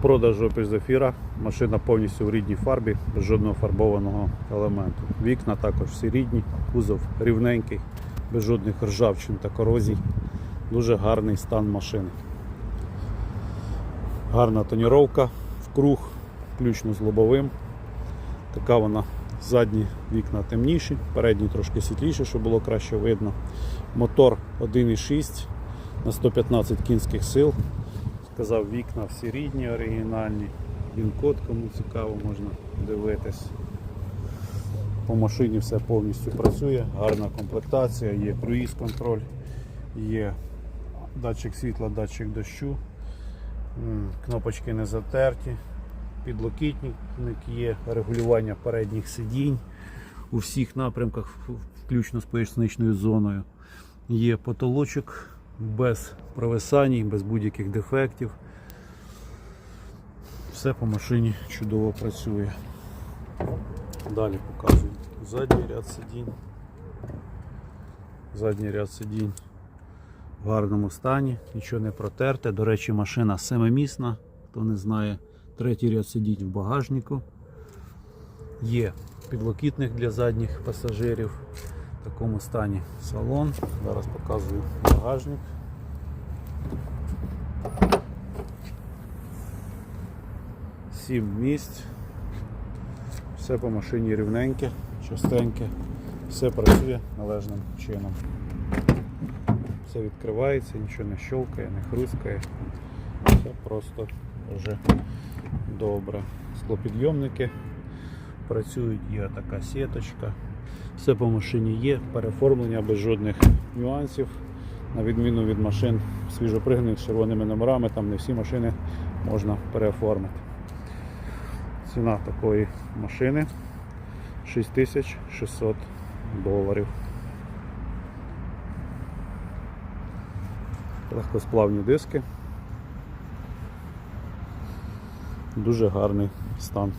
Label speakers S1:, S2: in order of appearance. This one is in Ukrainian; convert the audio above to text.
S1: продажу Opel. Машина повністю в рідній фарбі, без жодного фарбованого елементу. Вікна також всі рідні, кузов рівненький, без жодних ржавчин та корозій. Дуже гарний стан машини. Гарна тоніровка круг, включно з лобовим. Така вона задні вікна темніші, передні трошки світліші, щоб було краще видно. Мотор 1,6 на 115 кінських сил. Сказав, вікна всі рідні, оригінальні. Він-код, кому цікаво, можна дивитись. По машині все повністю працює, гарна комплектація, є круїз контроль, є датчик світла, датчик дощу, кнопочки не затерті, підлокітник є, регулювання передніх сидінь у всіх напрямках, включно з поясничною зоною. Є потолочок без провисань, без будь-яких дефектів. Все по машині чудово працює. Далі показую задній ряд сидінь. Задній ряд сидінь в гарному стані, нічого не протерте. До речі, машина семимісна, хто не знає, третій ряд сидінь в багажнику. Є підлокітник для задніх пасажирів в такому стані салон. Зараз показую багажник. Сім місць. Все по машині рівненьке, чистеньке, все працює належним чином. Все відкривається, нічого не щелкає, не хрускає. Все просто вже добре. Склопідйомники працюють, є така сіточка. Все по машині є, переформлення без жодних нюансів. На відміну від машин свіжопригнаних з червоними номерами, там не всі машини можна переоформити. Ціна такої машини 6600 доларів. Легкосплавні диски. Дуже гарний стан.